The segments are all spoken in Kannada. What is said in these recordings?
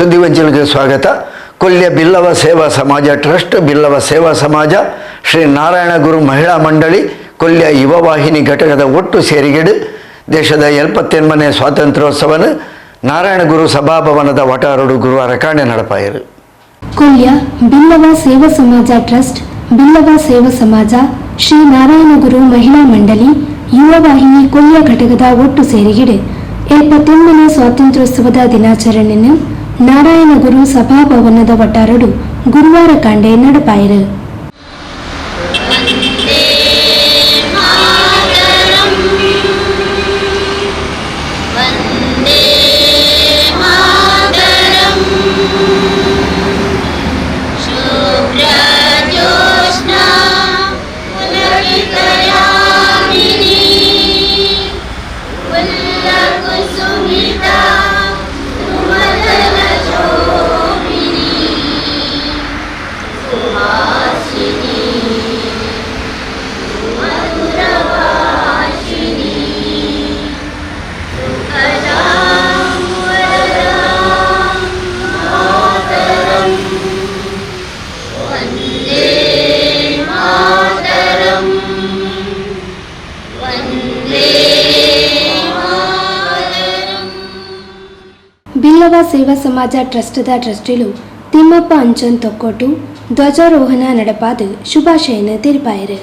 ಸುದ್ದಿವಂಚನೆಗೆ ಸ್ವಾಗತ. ಕೊಲ್ಯ ಬಿಲ್ಲವ ಸೇವಾ ಸಮಾಜ, ಟ್ರಸ್ಟ್ ಬಿಲ್ಲವ ಸೇವಾ ಸಮಾಜ, ಶ್ರೀ ನಾರಾಯಣ ಗುರು ಮಹಿಳಾ ಮಂಡಳಿ, ಕೊಲ್ಯ ಯುವ ವಾಹಿನಿ ಘಟಕದ ಒಟ್ಟು ಸೇರಿಗೆಡು, ದೇಶದ ಎಲ್ಪತ್ತೆನ್ಮನೆ ಸ್ವಾತಂತ್ರ್ಯೋತ್ಸವನ ನಾರಾಯಣ ಗುರು ಸಭಾಭವನದ ವಟಾರಡು ಗುರುವಾರ ಕಾಣೆ ನಡಪಾಯರು. ಕೊಲ್ಯ ಬಿಲ್ಲವ ಸೇವಾ ಸಮಾಜ, ಟ್ರಸ್ಟ್ ಬಿಲ್ಲವ ಸೇವಾ ಸಮಾಜ, ಶ್ರೀ ನಾರಾಯಣ ಗುರು ಮಹಿಳಾ ಮಂಡಳಿ, ಯುವ ವಾಹಿನಿ ಕೊಲ್ಯ ಘಟಕದ ಒಟ್ಟು ಸೇರಿಗಿಡೆ ಎಪ್ಪತ್ತೊಂದನೇ ಸ್ವಾತಂತ್ರ್ಯೋತ್ಸವದ ದಿನಾಚರಣೆಯನ್ನು ನಾರಾಯಣಗುರು ಸಭಾಭವನದ ವಟಾರಡು ಗುರುವಾರ ಕಾಂಡೆ ನಡಪಾಯಿರು ಸೇವಾ ಸಮಾಜ ಟ್ರಸ್ಟದ ಟ್ರಸ್ಟಿಲು ತಿಮ್ಮಪ್ಪ ಅಂಚನ್ ತೊಕ್ಕೊಟ್ಟು ಧ್ವಜಾರೋಹಣ ನಡಪಾದು ಶುಭಾಶಯನ ತಿಳಿಪಾಯಿರು.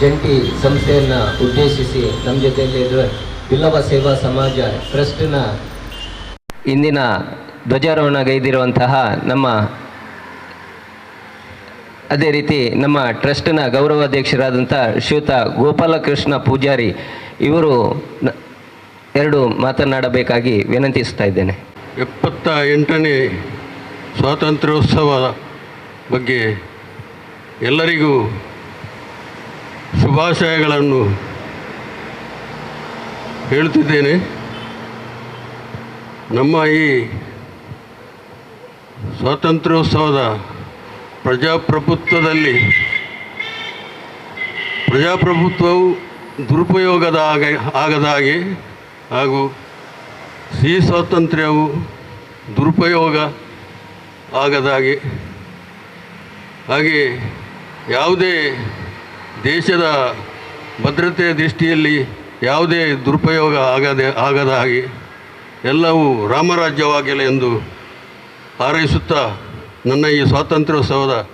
ಜಂಟಿ ಸಂಸ್ಥೆಯನ್ನು ಉದ್ದೇಶಿಸಿ ನಮ್ಮ ಜೊತೆಯಲ್ಲಿರುವ ಬಿಲ್ಲವ ಸೇವಾ ಸಮಾಜ ಟ್ರಸ್ಟ್ನ ಇಂದಿನ ಧ್ವಜಾರೋಹಣಗೈದಿರುವಂತಹ ನಮ್ಮ ಅದೇ ರೀತಿ ನಮ್ಮ ಟ್ರಸ್ಟ್ನ ಗೌರವಾಧ್ಯಕ್ಷರಾದಂಥ ಶ್ರೀಯುತ ಗೋಪಾಲಕೃಷ್ಣ ಪೂಜಾರಿ ಇವರು ಎರಡು ಮಾತನಾಡಬೇಕಾಗಿ ವಿನಂತಿಸ್ತಾ ಇದ್ದೇನೆ. ಎಪ್ಪತ್ತ ಎಂಟನೇ ಸ್ವಾತಂತ್ರ್ಯೋತ್ಸವ ಬಗ್ಗೆ ಎಲ್ಲರಿಗೂ ಶುಭಾಶಯಗಳನ್ನು ಹೇಳುತ್ತಿದ್ದೇನೆ. ನಮ್ಮ ಈ ಸ್ವಾತಂತ್ರ್ಯೋತ್ಸವದ ಪ್ರಜಾಪ್ರಭುತ್ವದಲ್ಲಿ ಪ್ರಜಾಪ್ರಭುತ್ವವು ದುರುಪಯೋಗದ ಆಗ ಆಗದ ಹಾಗೆ ಸಿಹಿ ಸ್ವಾತಂತ್ರ್ಯವು ದುರುಪಯೋಗ ಆಗದ ಹಾಗೆ. ಯಾವುದೇ ದೇಶದ ಭದ್ರತೆಯ ದೃಷ್ಟಿಯಲ್ಲಿ ಯಾವುದೇ ದುರುಪಯೋಗ ಆಗದೆ, ಆಗದ ಹಾಗೆ ಎಲ್ಲವೂ ರಾಮರಾಜ್ಯವಾಗಲಿ ಎಂದು ಹಾರೈಸುತ್ತಾ ನನ್ನ ಈ ಸ್ವಾತಂತ್ರ್ಯೋತ್ಸವದ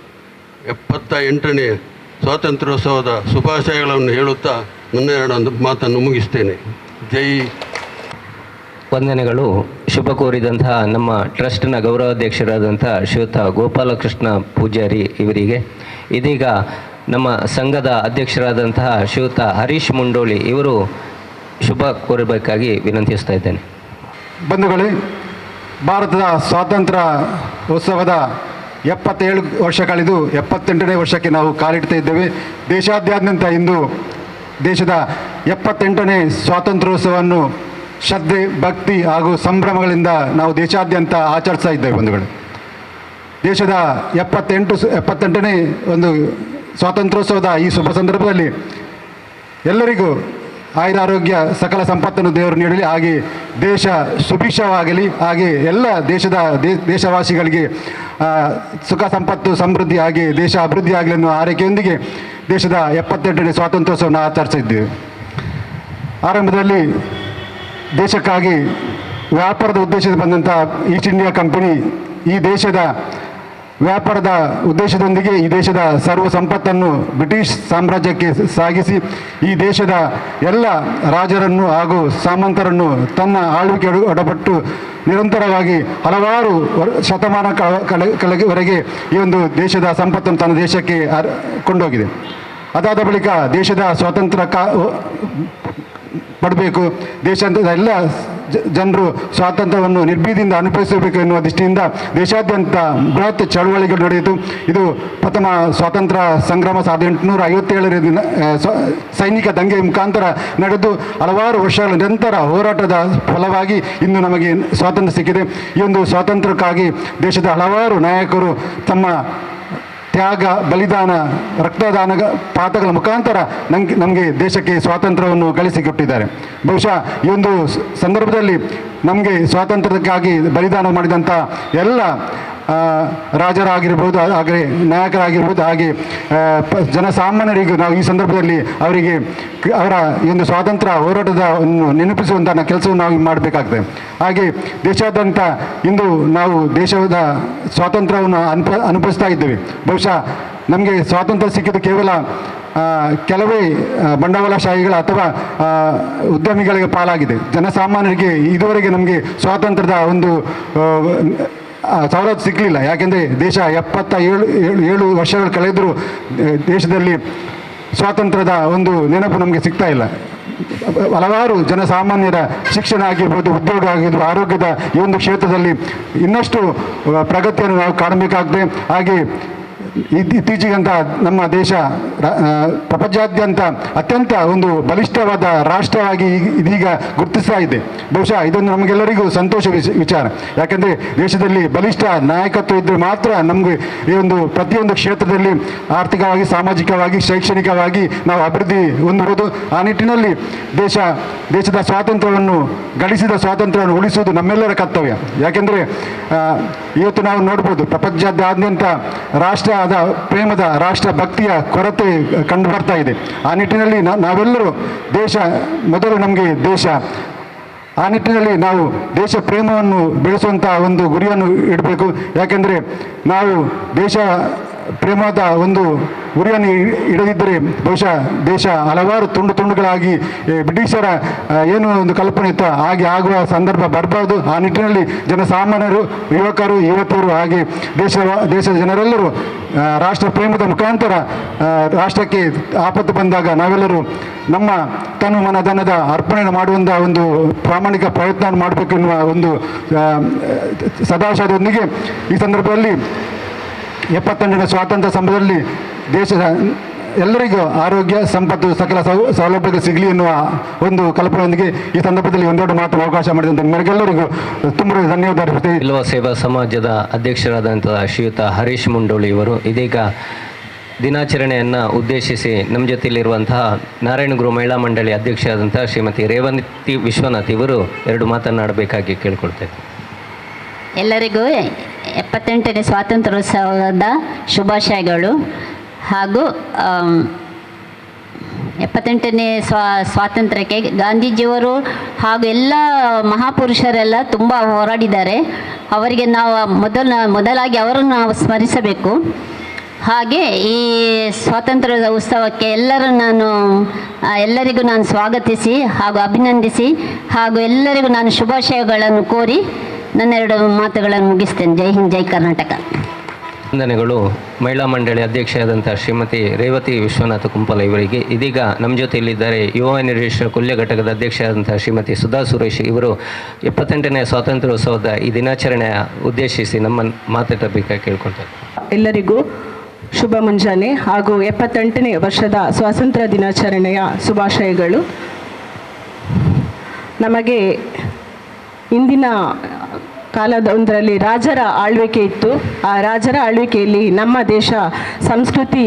ಎಪ್ಪತ್ತ ಎಂಟನೇ ಸ್ವಾತಂತ್ರ್ಯೋತ್ಸವದ ಶುಭಾಶಯಗಳನ್ನು ಹೇಳುತ್ತಾ ನನ್ನ ಎರಡೊಂದು ಮಾತನ್ನು ಮುಗಿಸ್ತೇನೆ. ಜೈ ವಂದನೆಗಳು. ಶುಭ ಕೋರಿದಂತಹ ನಮ್ಮ ಟ್ರಸ್ಟ್ನ ಗೌರವಾಧ್ಯಕ್ಷರಾದಂಥ ಶ್ರೀಯುತ ಗೋಪಾಲಕೃಷ್ಣ ಪೂಜಾರಿ ಇವರಿಗೆ. ಇದೀಗ ನಮ್ಮ ಸಂಘದ ಅಧ್ಯಕ್ಷರಾದಂತಹ ಶ್ರೀಯುತ ಹರೀಶ್ ಮುಂಡೋಳಿ ಇವರು ಶುಭ ಕೋರಬೇಕಾಗಿ ವಿನಂತಿಸ್ತಾ ಇದ್ದೇನೆ. ಬಂಧುಗಳೇ ಭಾರತದ ಸ್ವಾತಂತ್ರ್ಯ ಉತ್ಸವದ ಎಪ್ಪತ್ತೇಳು ವರ್ಷ ಕಳೆದು ಎಪ್ಪತ್ತೆಂಟನೇ ವರ್ಷಕ್ಕೆ ನಾವು ಕಾಲಿಡ್ತಾ ಇದ್ದೇವೆ. ದೇಶಾದ್ಯಂತ ಇಂದು ದೇಶದ ಎಪ್ಪತ್ತೆಂಟನೇ ಸ್ವಾತಂತ್ರ್ಯೋತ್ಸವವನ್ನು ಶ್ರದ್ಧೆ, ಭಕ್ತಿ ಹಾಗೂ ಸಂಭ್ರಮಗಳಿಂದ ನಾವು ದೇಶಾದ್ಯಂತ ಆಚರಿಸ್ತಾ ಇದ್ದೇವೆ ಬಂಧುಗಳು. ದೇಶದ ಎಪ್ಪತ್ತೆಂಟು ಎಪ್ಪತ್ತೆಂಟನೇ ಒಂದು ಸ್ವಾತಂತ್ರ್ಯೋತ್ಸವದ ಈ ಶುಭ ಸಂದರ್ಭದಲ್ಲಿ ಎಲ್ಲರಿಗೂ ಆಯುರಾರೋಗ್ಯ ಸಕಲ ಸಂಪತ್ತನ್ನು ದೇವರು ನೀಡಲಿ. ಹಾಗೆ ದೇಶ ಸುಭಿಕ್ಷವಾಗಲಿ. ಹಾಗೆ ಎಲ್ಲ ದೇಶದ ದೇಶವಾಸಿಗಳಿಗೆ ಸುಖ, ಸಂಪತ್ತು, ಸಮೃದ್ಧಿ, ಹಾಗೆ ದೇಶ ಅಭಿವೃದ್ಧಿ ಆಗಲಿ ಅನ್ನುವ ಆರೈಕೆಯೊಂದಿಗೆ ದೇಶದ ಎಪ್ಪತ್ತೆಂಟನೇ ಸ್ವಾತಂತ್ರ್ಯೋತ್ಸವವನ್ನು ಆಚರಿಸಿದ್ದೇವೆ. ಆರಂಭದಲ್ಲಿ ದೇಶಕ್ಕಾಗಿ ವ್ಯಾಪಾರದ ಉದ್ದೇಶದಿಂದ ಬಂದಂಥ ಈಸ್ಟ್ ಇಂಡಿಯಾ ಕಂಪನಿ ಈ ದೇಶದ ವ್ಯಾಪಾರದ ಉದ್ದೇಶದೊಂದಿಗೆ ಈ ದೇಶದ ಸರ್ವ ಸಂಪತ್ತನ್ನು ಬ್ರಿಟಿಷ್ ಸಾಮ್ರಾಜ್ಯಕ್ಕೆ ಸಾಗಿಸಿ, ಈ ದೇಶದ ಎಲ್ಲ ರಾಜರನ್ನು ಹಾಗೂ ಸಾಮಂತರನ್ನು ತನ್ನ ಆಳ್ವಿಕೆ ಒಡ- ಒಡಪಟ್ಟು ನಿರಂತರವಾಗಿ ಹಲವಾರು ವರ್- ಶತಮಾನ ಕಳೆಗೆವರೆಗೆ ಕಳೆ ಈ ಒಂದು ದೇಶದ ಸಂಪತ್ತನ್ನು ತನ್ನ ದೇಶಕ್ಕೆ ಕೊಂಡೋಗಿದೆ. ಅದಾದ ಬಳಿಕ ದೇಶದ ಸ್ವಾತಂತ್ರ್ಯ ಕಾ ಪಡಬೇಕು ದೇಶದ ಎಲ್ಲ ಜನರು ಸ್ವಾತಂತ್ರ್ಯವನ್ನು ನಿರ್ಭೀತಿಯಿಂದ ಅನುಭವಿಸಬೇಕು ಎನ್ನುವ ದೃಷ್ಟಿಯಿಂದ ದೇಶಾದ್ಯಂತ ಬೃಹತ್ ಚಳವಳಿಗಳು ನಡೆಯಿತು. ಇದು ಪ್ರಥಮ ಸ್ವಾತಂತ್ರ್ಯ ಸಂಗ್ರಾಮ ಸಾವಿರದ ಎಂಟುನೂರ ಐವತ್ತೇಳರ ದಿನ ಸೈನಿಕ ದಂಗೆ ಮುಖಾಂತರ ನಡೆದು ಹಲವಾರು ವರ್ಷಗಳ ನಿರಂತರ ಹೋರಾಟದ ಫಲವಾಗಿ ಇಂದು ನಮಗೆ ಸ್ವಾತಂತ್ರ್ಯ ಸಿಕ್ಕಿದೆ. ಈ ಒಂದು ಸ್ವಾತಂತ್ರ್ಯಕ್ಕಾಗಿ ದೇಶದ ಹಲವಾರು ನಾಯಕರು ತಮ್ಮ ತ್ಯಾಗ, ಬಲಿದಾನ, ರಕ್ತದಾನ ಪಾತಗಳ ಮುಖಾಂತರ ನಂಗೆ ನಮಗೆ ದೇಶಕ್ಕೆ ಸ್ವಾತಂತ್ರ್ಯವನ್ನು ಗಳಿಸಿಕೊಟ್ಟಿದ್ದಾರೆ ಬಹುಶಃ ಈ ಒಂದು ಸಂದರ್ಭದಲ್ಲಿ ನಮಗೆ ಸ್ವಾತಂತ್ರ್ಯಕ್ಕಾಗಿ ಬಲಿದಾನ ಮಾಡಿದಂಥ ಎಲ್ಲ ರಾಜರಾಗಿರ್ಬೋದು ಹಾಗೆ ನಾಯಕರಾಗಿರ್ಬೋದು, ಹಾಗೆ ಜನಸಾಮಾನ್ಯರಿಗೂ ನಾವು ಈ ಸಂದರ್ಭದಲ್ಲಿ ಅವರಿಗೆ ಅವರ ಒಂದು ಸ್ವಾತಂತ್ರ್ಯ ಹೋರಾಟದ ಒಂದು ನೆನಪಿಸುವಂಥ ಕೆಲಸವನ್ನು ನಾವು ಮಾಡಬೇಕಾಗ್ತದೆ. ಹಾಗೆ ದೇಶಾದ್ಯಂತ ಇಂದು ನಾವು ದೇಶದ ಸ್ವಾತಂತ್ರ್ಯವನ್ನು ಅನುಪ, ಅನುಭವಿಸ್ತಾ ಇದ್ದೇವೆ. ಬಹುಶಃ ನಮಗೆ ಸ್ವಾತಂತ್ರ್ಯ ಸಿಕ್ಕಿದ್ದು ಕೇವಲ ಕೆಲವೇ ಬಂಡವಾಳಶಾಹಿಗಳ ಅಥವಾ ಉದ್ಯಮಿಗಳಿಗೆ ಪಾಲಾಗಿದೆ. ಜನಸಾಮಾನ್ಯರಿಗೆ ಇದುವರೆಗೆ ನಮಗೆ ಸ್ವಾತಂತ್ರ್ಯದ ಒಂದು ಸವಲತ್ತು ಸಿಗಲಿಲ್ಲ. ಯಾಕೆಂದರೆ ದೇಶ ಎಪ್ಪತ್ತ ಏಳು ಏಳು ಏಳು ವರ್ಷಗಳು ಕಳೆದರೂ ದೇಶದಲ್ಲಿ ಸ್ವಾತಂತ್ರ್ಯದ ಒಂದು ನೆನಪು ನಮಗೆ ಸಿಗ್ತಾ ಇಲ್ಲ. ಹಲವಾರು ಜನಸಾಮಾನ್ಯರ ಶಿಕ್ಷಣ ಆಗಿರ್ಬೋದು, ಉದ್ಯೋಗ ಆಗಿರ್ಬೋದು, ಆರೋಗ್ಯದ ಈ ಒಂದು ಕ್ಷೇತ್ರದಲ್ಲಿ ಇನ್ನಷ್ಟು ಪ್ರಗತಿಯನ್ನು ನಾವು ಕಾಣಬೇಕಾಗ್ತದೆ. ಹಾಗೆ ಇತ್ತೀಚೆಗಂತ ನಮ್ಮ ದೇಶ ಪ್ರಪಂಚಾದ್ಯಂತ ಅತ್ಯಂತ ಒಂದು ಬಲಿಷ್ಠವಾದ ರಾಷ್ಟ್ರವಾಗಿ ಇದೀಗ ಗುರುತಿಸ್ತಾ ಇದೆ. ಬಹುಶಃ ಇದೊಂದು ನಮಗೆಲ್ಲರಿಗೂ ಸಂತೋಷ ವಿಚಾರ. ಯಾಕಂದರೆ ದೇಶದಲ್ಲಿ ಬಲಿಷ್ಠ ನಾಯಕತ್ವ ಇದ್ದರೆ ಮಾತ್ರ ನಮಗೆ ಈ ಒಂದು ಪ್ರತಿಯೊಂದು ಕ್ಷೇತ್ರದಲ್ಲಿ ಆರ್ಥಿಕವಾಗಿ, ಸಾಮಾಜಿಕವಾಗಿ, ಶೈಕ್ಷಣಿಕವಾಗಿ ನಾವು ಅಭಿವೃದ್ಧಿ ಹೊಂದಬಹುದು. ಆ ನಿಟ್ಟಿನಲ್ಲಿ ದೇಶ, ದೇಶದ ಸ್ವಾತಂತ್ರ್ಯವನ್ನು ಗಳಿಸಿದ ಸ್ವಾತಂತ್ರ್ಯವನ್ನು ಉಳಿಸುವುದು ನಮ್ಮೆಲ್ಲರ ಕರ್ತವ್ಯ. ಯಾಕೆಂದರೆ ಇವತ್ತು ನಾವು ನೋಡ್ಬೋದು ಪ್ರಪಂಚದಾದ್ಯಂತ ರಾಷ್ಟ್ರದ ಪ್ರೇಮದ ರಾಷ್ಟ್ರ ಭಕ್ತಿಯ ಕೊರತೆ ಕಂಡು ಬರ್ತಾ ಇದೆ. ಆ ನಿಟ್ಟಿನಲ್ಲಿ ನಾವೆಲ್ಲರೂ ದೇಶ, ಮೊದಲು ನಮಗೆ ದೇಶ. ಆ ನಿಟ್ಟಿನಲ್ಲಿ ನಾವು ದೇಶ ಪ್ರೇಮವನ್ನು ಬೆಳೆಸುವಂಥ ಒಂದು ಗುರಿಯನ್ನು ಇಡಬೇಕು. ಯಾಕೆಂದರೆ ನಾವು ದೇಶ ಪ್ರೇಮದ ಒಂದು ಗುರಿಯನ್ನು ಇಡದಿದ್ದರೆ ಬಹುಶಃ ದೇಶ ಹಲವಾರು ತುಂಡು ತುಂಡುಗಳಾಗಿ ಬ್ರಿಟಿಷರ ಏನು ಒಂದು ಕಲ್ಪನೆ ಇತ್ತು ಹಾಗೆ ಆಗುವ ಸಂದರ್ಭ ಬರಬಾರ್ದು. ಆ ನಿಟ್ಟಿನಲ್ಲಿ ಜನಸಾಮಾನ್ಯರು, ಯುವಕರು, ಯುವತಿಯರು ಹಾಗೆ ದೇಶ ದೇಶದ ಜನರೆಲ್ಲರೂ ರಾಷ್ಟ್ರ ಪ್ರೇಮದ ಮುಖಾಂತರ ರಾಷ್ಟ್ರಕ್ಕೆ ಆಪತ್ತು ಬಂದಾಗ ನಾವೆಲ್ಲರೂ ನಮ್ಮ ತನು ಮನ ಧನದ ಅರ್ಪಣೆ ಮಾಡುವಂಥ ಒಂದು ಪ್ರಾಮಾಣಿಕ ಪ್ರಯತ್ನ ಮಾಡಬೇಕೆನ್ನುವ ಒಂದು ಸದಾಶಯದೊಂದಿಗೆ ಈ ಸಂದರ್ಭದಲ್ಲಿ ಎಪ್ಪತ್ತೆಂಟನೇ ಸ್ವಾತಂತ್ರ್ಯ ಸಂಭ್ರಮದಲ್ಲಿ ದೇಶದ ಎಲ್ಲರಿಗೂ ಆರೋಗ್ಯ, ಸಂಪತ್ತು, ಸಕಲ ಸೌ, ಸೌಲಭ್ಯಗಳು ಸಿಗಲಿ ಎನ್ನುವ ಒಂದು ಕಲ್ಪನೆಯೊಂದಿಗೆ ಈ ಸಂದರ್ಭದಲ್ಲಿ ಒಂದೆರಡು ಮಾತು ಅವಕಾಶ ಮಾಡಿದಂತೆ ನಿಮಗೆಲ್ಲರಿಗೂ ತುಂಬ ಧನ್ಯವಾದ. ಇಲ್ಲವ ಸೇವಾ ಸಮಾಜದ ಅಧ್ಯಕ್ಷರಾದಂಥ ಶ್ರೀಯುತ ಹರೀಶ್ ಮುಂಡೋಳಿ ಇವರು ಇದೀಗ ದಿನಾಚರಣೆಯನ್ನು ಉದ್ದೇಶಿಸಿ ನಮ್ಮ ಜೊತೆಯಲ್ಲಿರುವಂತಹ ನಾರಾಯಣಗುರು ಮಹಿಳಾ ಮಂಡಳಿ ಅಧ್ಯಕ್ಷರಾದಂಥ ಶ್ರೀಮತಿ ರೇವಂತಿ ವಿಶ್ವನಾಥ್ ಇವರು ಎರಡು ಮಾತನಾಡಬೇಕಾಗಿ ಕೇಳ್ಕೊಳ್ತೇವೆ ಎಲ್ಲರಿಗೂ ಎಪ್ಪತ್ತೆಂಟನೇ ಸ್ವಾತಂತ್ರ್ಯೋತ್ಸವದ ಶುಭಾಶಯಗಳು. ಹಾಗೂ ಎಪ್ಪತ್ತೆಂಟನೇ ಸ್ವಾ, ಸ್ವಾತಂತ್ರ್ಯಕ್ಕೆ ಗಾಂಧೀಜಿಯವರು ಹಾಗೂ ಎಲ್ಲ ಮಹಾಪುರುಷರೆಲ್ಲ ತುಂಬ ಹೋರಾಡಿದ್ದಾರೆ. ಅವರಿಗೆ ನಾವು ಮೊದಲ, ಮೊದಲಾಗಿ ಅವರನ್ನು ನಾವು ಸ್ಮರಿಸಬೇಕು. ಹಾಗೆ ಈ ಸ್ವಾತಂತ್ರ್ಯದ ಉತ್ಸವಕ್ಕೆ ಎಲ್ಲರೂ ನಾನು ಎಲ್ಲರಿಗೂ ನಾನು ಸ್ವಾಗತಿಸಿ ಹಾಗೂ ಅಭಿನಂದಿಸಿ ಹಾಗೂ ಎಲ್ಲರಿಗೂ ನಾನು ಶುಭಾಶಯಗಳನ್ನು ಕೋರಿ ನನ್ನೆರಡು ಮಾತುಗಳನ್ನು ಮುಗಿಸ್ತೇನೆ. ಜೈ ಹಿಂದ್ ಜೈ ಕರ್ನಾಟಕ. ವಂದನೆಗಳು. ಮಹಿಳಾ ಮಂಡಳಿ ಅಧ್ಯಕ್ಷೆಯಾದಂಥ ಶ್ರೀಮತಿ ರೇವತಿ ವಿಶ್ವನಾಥ ಕುಂಪಲ ಇವರಿಗೆ ಇದೀಗ ನಮ್ಮ ಜೊತೆಯಲ್ಲಿದ್ದಾರೆ ಯುವ ನಿರ್ದೇಶಕ ಕುಲ್ಯ ಘಟಕದ ಅಧ್ಯಕ್ಷೆಯಾದಂಥ ಶ್ರೀಮತಿ ಸುಧಾ ಸುರೇಶ್ ಇವರು. ಎಪ್ಪತ್ತೆಂಟನೇ ಸ್ವಾತಂತ್ರ್ಯೋತ್ಸವದ ಈ ದಿನಾಚರಣೆಯ ಉದ್ದೇಶಿಸಿ ನಮ್ಮ ಮಾತಾಡಬೇಕಾಗಿ ಕೇಳ್ಕೊಳ್ತಾರೆ. ಎಲ್ಲರಿಗೂ ಶುಭ ಮುಂಜಾನೆ ಹಾಗೂ ಎಪ್ಪತ್ತೆಂಟನೇ ವರ್ಷದ ಸ್ವಾತಂತ್ರ್ಯ ದಿನಾಚರಣೆಯ ಶುಭಾಶಯಗಳು. ನಮಗೆ ಇಂದಿನ ಕಾಲದೊಂದರಲ್ಲಿ ರಾಜರ ಆಳ್ವಿಕೆ ಇತ್ತು. ಆ ರಾಜರ ಆಳ್ವಿಕೆಯಲ್ಲಿ ನಮ್ಮ ದೇಶ ಸಂಸ್ಕೃತಿ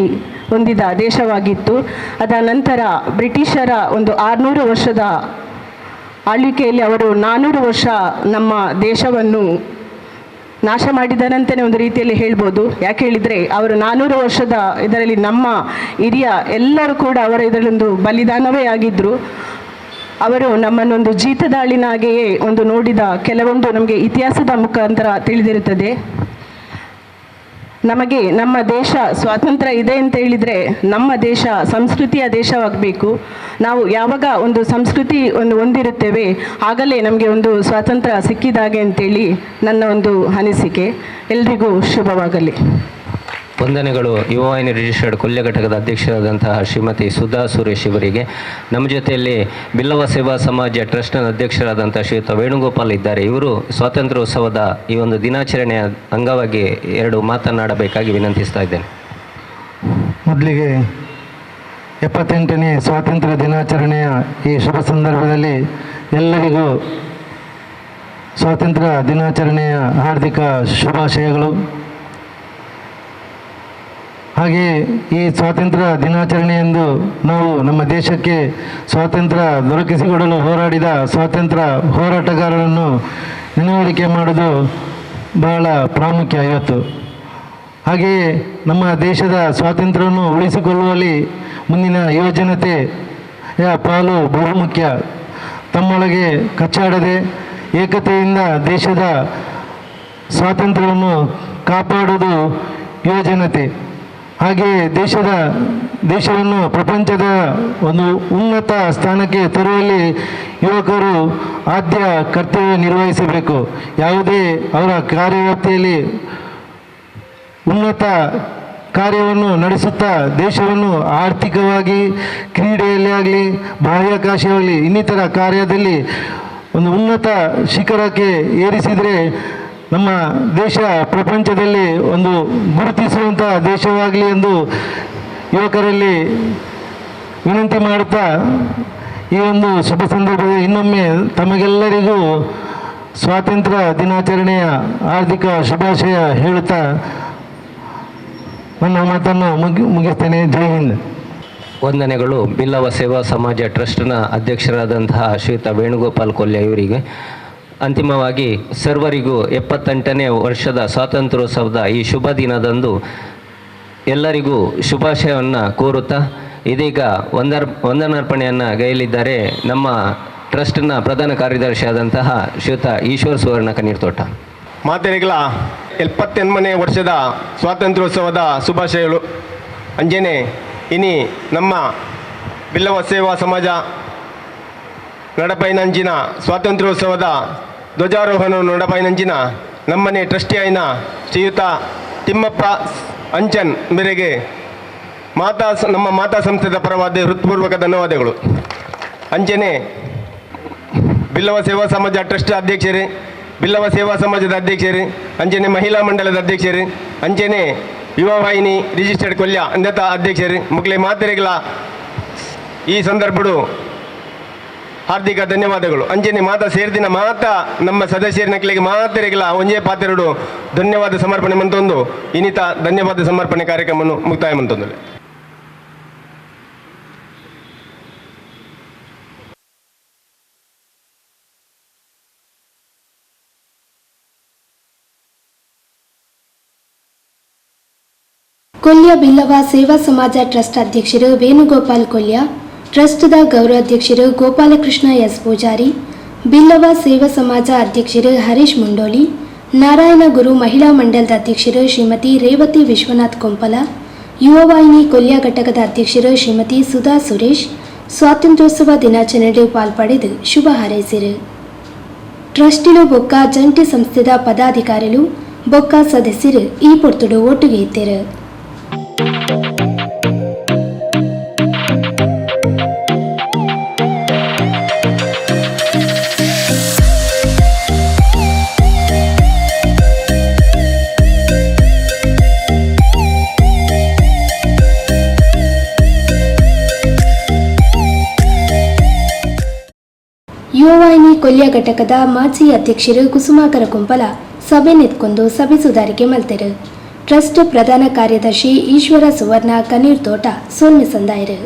ಹೊಂದಿದ ದೇಶವಾಗಿತ್ತು. ಅದ ನಂತರ ಬ್ರಿಟಿಷರ ಒಂದು ಆರುನೂರು ವರ್ಷದ ಆಳ್ವಿಕೆಯಲ್ಲಿ ಅವರು ನಾನ್ನೂರು ವರ್ಷ ನಮ್ಮ ದೇಶವನ್ನು ನಾಶ ಮಾಡಿದರಂತಲೇ ಒಂದು ರೀತಿಯಲ್ಲಿ ಹೇಳ್ಬೋದು. ಯಾಕೆ ಹೇಳಿದರೆ ಅವರು ನಾನ್ನೂರು ವರ್ಷದ ಇದರಲ್ಲಿ ನಮ್ಮ ಹಿರಿಯ ಎಲ್ಲರೂ ಕೂಡ ಅವರ ಇದರಲ್ಲೊಂದು ಬಲಿದಾನವೇ ಆಗಿದ್ದರು ಅವರು ನಮ್ಮನ್ನೊಂದು ಜೀತದಾಳಿನಾಗೆಯೇ ಒಂದು ನೋಡಿದ ಕೆಲವೊಂದು ನಮಗೆ ಇತಿಹಾಸದ ಮುಖಾಂತರ ತಿಳಿದಿರುತ್ತದೆ. ನಮಗೆ ನಮ್ಮ ದೇಶ ಸ್ವಾತಂತ್ರ್ಯ ಇದೆ ಅಂತ ಹೇಳಿದರೆ ನಮ್ಮ ದೇಶ ಸಂಸ್ಕೃತಿಯ ದೇಶವಾಗಬೇಕು. ನಾವು ಯಾವಾಗ ಒಂದು ಸಂಸ್ಕೃತಿ ಒಂದು ಹೊಂದಿರುತ್ತೇವೆ, ಆಗಲೇ ನಮಗೆ ಒಂದು ಸ್ವಾತಂತ್ರ್ಯ ಸಿಕ್ಕಿದಾಗೆ ಅಂತೇಳಿ ನನ್ನ ಒಂದು ಅನಿಸಿಕೆ. ಎಲ್ರಿಗೂ ಶುಭವಾಗಲಿ. ವಂದನೆಗಳು ಯುವ ವಾಹಿನಿ ರಿಜಿಸ್ಟರ್ಡ್ ಕೊಲ್ಯ ಘಟಕದ ಅಧ್ಯಕ್ಷರಾದಂತಹ ಶ್ರೀಮತಿ ಸುಧಾ ಸುರೇಶ್ ಇವರಿಗೆ. ನಮ್ಮ ಜೊತೆಯಲ್ಲಿ ಬಿಲ್ಲವ ಸೇವಾ ಸಮಾಜ ಟ್ರಸ್ಟ್ನ ಅಧ್ಯಕ್ಷರಾದಂಥ ಶ್ರೀಯುತ ವೇಣುಗೋಪಾಲ್ ಇದ್ದಾರೆ. ಇವರು ಸ್ವಾತಂತ್ರ್ಯೋತ್ಸವದ ಈ ಒಂದು ದಿನಾಚರಣೆಯ ಅಂಗವಾಗಿ ಎರಡು ಮಾತನಾಡಬೇಕಾಗಿ ವಿನಂತಿಸ್ತಾ ಇದ್ದೇನೆ. ಮೊದಲಿಗೆ ಎಪ್ಪತ್ತೆಂಟನೇ ಸ್ವಾತಂತ್ರ್ಯ ದಿನಾಚರಣೆಯ ಈ ಶುಭ ಸಂದರ್ಭದಲ್ಲಿ ಎಲ್ಲರಿಗೂ ಸ್ವಾತಂತ್ರ್ಯ ದಿನಾಚರಣೆಯ ಹಾರ್ದಿಕ ಶುಭಾಶಯಗಳು. ಹಾಗೆ ಈ ಸ್ವಾತಂತ್ರ್ಯ ದಿನಾಚರಣೆಯಂದು ನಾವು ನಮ್ಮ ದೇಶಕ್ಕೆ ಸ್ವಾತಂತ್ರ್ಯ ದೊರಕಿಸಿಕೊಡಲು ಹೋರಾಡಿದ ಸ್ವಾತಂತ್ರ್ಯ ಹೋರಾಟಗಾರರನ್ನು ನೆನವರಿಕೆ ಮಾಡೋದು ಬಹಳ ಪ್ರಾಮುಖ್ಯ ಇವತ್ತು. ಹಾಗೆಯೇ ನಮ್ಮ ದೇಶದ ಸ್ವಾತಂತ್ರ್ಯವನ್ನು ಉಳಿಸಿಕೊಳ್ಳುವಲ್ಲಿ ಮುಂದಿನ ಯುವಜನತೆಯ ಪಾಲು ಬಹುಮುಖ್ಯ. ತಮ್ಮೊಳಗೆ ಕಚ್ಚಾಡದೆ ಏಕತೆಯಿಂದ ದೇಶದ ಸ್ವಾತಂತ್ರ್ಯವನ್ನು ಕಾಪಾಡುವುದು ಯುವಜನತೆ. ಹಾಗೆಯೇ ದೇಶದ, ದೇಶವನ್ನು, ಪ್ರಪಂಚದ ಒಂದು ಉನ್ನತ ಸ್ಥಾನಕ್ಕೆ ತರುವಲ್ಲಿ ಯುವಕರು ಆದ್ಯ ಕರ್ತವ್ಯ ನಿರ್ವಹಿಸಬೇಕು. ಯಾವುದೇ ಅವರ ಕಾರ್ಯವ್ಯಾಪ್ತಿಯಲ್ಲಿ ಉನ್ನತ ಕಾರ್ಯವನ್ನು ನಡೆಸುತ್ತಾ ದೇಶವನ್ನು ಆರ್ಥಿಕವಾಗಿ, ಕ್ರೀಡೆಯಲ್ಲಿ ಆಗಲಿ ಬಾಹ್ಯಾಕಾಶವಾಗಲಿ ಇನ್ನಿತರ ಕಾರ್ಯದಲ್ಲಿ ಒಂದು ಉನ್ನತ ಶಿಖರಕ್ಕೆ ಏರಿಸಿದರೆ ನಮ್ಮ ದೇಶ ಪ್ರಪಂಚದಲ್ಲಿ ಒಂದು ಗುರುತಿಸುವಂಥ ದೇಶವಾಗಲಿ ಎಂದು ಯುವಕರಲ್ಲಿ ವಿನಂತಿ ಮಾಡುತ್ತಾ ಈ ಒಂದು ಶುಭ ಸಂದರ್ಭದಲ್ಲಿ ಇನ್ನೊಮ್ಮೆ ತಮಗೆಲ್ಲರಿಗೂ ಸ್ವಾತಂತ್ರ್ಯ ದಿನಾಚರಣೆಯ ಹಾರ್ದಿಕ ಶುಭಾಶಯ ಹೇಳುತ್ತಾ ನನ್ನ ಮಾತನ್ನು ಮುಗಿ, ಮುಗಿಸ್ತೇನೆ. ಜೈ ಹಿಂದ್. ವಂದನೆಗಳು. ಬಿಲ್ಲವ ಸೇವಾ ಸಮಾಜ ಟ್ರಸ್ಟ್ನ ಅಧ್ಯಕ್ಷರಾದಂತಹ ಶ್ರೀಯುತ ವೇಣುಗೋಪಾಲ್ ಕೊಲ್ಯ ಇವರಿಗೆ ಅಂತಿಮವಾಗಿ ಸರ್ವರಿಗೂ ಎಪ್ಪತ್ತೆಂಟನೇ ವರ್ಷದ ಸ್ವಾತಂತ್ರ್ಯೋತ್ಸವದ ಈ ಶುಭ ದಿನದಂದು ಎಲ್ಲರಿಗೂ ಶುಭಾಶಯವನ್ನು ಕೋರುತ್ತಾ, ಇದೀಗ ವಂದರ್, ವಂದನಾರ್ಪಣೆಯನ್ನು ಗೈಯಲಿದ್ದಾರೆ ನಮ್ಮ ಟ್ರಸ್ಟ್ನ ಪ್ರಧಾನ ಕಾರ್ಯದರ್ಶಿಯಾದಂತಹ ಶ್ರೀಯುತ ಈಶ್ವರ್ ಸುವರ್ಣ ಕಣ್ಣೀರ್ತೋಟ ಮಾತೆರೆಗಳ, ಎಪ್ಪತ್ತೆಂಟನೇ ವರ್ಷದ ಸ್ವಾತಂತ್ರ್ಯೋತ್ಸವದ ಶುಭಾಶಯಗಳು. ಅಂಜನೆ, ಇನಿ ನಮ್ಮ ಬಿಲ್ಲವ ಸೇವಾ ಸಮಾಜ ನಡಪೈನಂಜಿನ ಸ್ವಾತಂತ್ರ್ಯೋತ್ಸವದ ಧ್ವಜಾರೋಹಣ ನಡಪೈನಂಚಿನ ನಮ್ಮನೆ ಟ್ರಸ್ಟಿ ಆಯ್ನ ಶ್ರೀಯುತ ತಿಮ್ಮಪ್ಪ ಅಂಚನ್ ಮೇರೆಗೆ ಮಾತಾ ನಮ್ಮ ಮಾತಾ ಸಂಸ್ಥೆದ ಪರವಾದ ಹೃತ್ಪೂರ್ವಕ ಧನ್ಯವಾದಗಳು. ಅಂಚನೆ, ಬಿಲ್ಲವ ಸೇವಾ ಸಮಾಜ ಟ್ರಸ್ಟ್ ಅಧ್ಯಕ್ಷರೇ, ಬಿಲ್ಲವ ಸೇವಾ ಸಮಾಜದ ಅಧ್ಯಕ್ಷರೇ, ಅಂಚನೆ ಮಹಿಳಾ ಮಂಡಲದ ಅಧ್ಯಕ್ಷರೇ, ಅಂಚನೆ ಯುವ ವಾಹಿನಿ ರಿಜಿಸ್ಟರ್ಡ್ ಕೊಲ್ಯ ಅಂದತ ಅಧ್ಯಕ್ಷರು ಮುಕ್ಲೆ ಮಾತೆರೆಗಳ ಈ ಸಂದರ್ಭಡು ಹಾರ್ದಿಕ ಧನ್ಯವಾದಗಳು. ಅಂಜನೆ ಮಾತ ಸೇರಿದಿನ ಮಾತ ನಮ್ಮ ಸದಸ್ಯರಿನಕ್ಲಿಗೆ ಮಾತೆರೆಗಳ ಒಂಜೇ ಪಾತ್ರರು ಧನ್ಯವಾದ ಸಮರ್ಪಣೆ ಮಂತೊಂದು. ಇನ್ನಿತ ಧನ್ಯವಾದ ಸಮರ್ಪಣೆ ಕಾರ್ಯಕ್ರಮವನ್ನು ಮುಕ್ತಾಯ ಮಂತೊಂದು ಕೊಲ್ಯ ಬಿಲ್ಲವ ಸೇವಾ ಸಮಾಜ ಟ್ರಸ್ಟ್ ಅಧ್ಯಕ್ಷರು ವೇಣುಗೋಪಾಲ್ ಕೊಲ್ಯ ಟ್ರಸ್ಟ್ದ ಗೌರವಾಧ್ಯಕ್ಷರು ಗೋಪಾಲಕೃಷ್ಣ ಎಸ್ ಪೂಜಾರಿ ಬಿಲ್ಲವ ಸೇವಾ ಸಮಾಜ ಅಧ್ಯಕ್ಷರು ಹರೀಶ್ ಮುಂಡೋಲಿ ನಾರಾಯಣ ಗುರು ಮಹಿಳಾ ಮಂಡಲದ ಅಧ್ಯಕ್ಷರು ಶ್ರೀಮತಿ ರೇವತಿ ವಿಶ್ವನಾಥ್ ಕೊಂಪಲ ಯುವವಾಹಿನಿ ಕೊಲ್ಯ ಘಟಕದ ಅಧ್ಯಕ್ಷರು ಶ್ರೀಮತಿ ಸುಧಾ ಸುರೇಶ್, ಸ್ವಾತಂತ್ರ್ಯೋತ್ಸವ ದಿನಾಚರಣೆ ಪಾಲ್ಪಡೆದು ಶುಭ ಹಾರೈಸಿರು ಟ್ರಸ್ಟಿಲು ಬೊಕ್ಕ ಜಂಟಿ ಸಂಸ್ಥೆದ ಪದಾಧಿಕಾರಿಗಳು ಬೊಕ್ಕ ಸದಸ್ಯರು ಈ ಪೊರ್ತುಡು ಒಟ್ಟಿಗೆ ಇದ್ದರು. ಕೊಲ್ಯ ಘಟಕದ ಮಾಜಿ ಅಧ್ಯಕ್ಷರು ಕುಸುಮಾಕರ ಕುಂಪಲ, ಸಭೆ ನೆತ್ಕೊಂಡು ಸಭೆ ಸುಧಾರಿಕೆ ಮಲ್ತೆರು. ಟ್ರಸ್ಟ್ ಪ್ರಧಾನ ಕಾರ್ಯದರ್ಶಿ ಈಶ್ವರ ಸುವರ್ಣ ಕನೀರ್ ತೋಟ, ಸೋಲ್ಮೆ ಸಂದಾಯರು.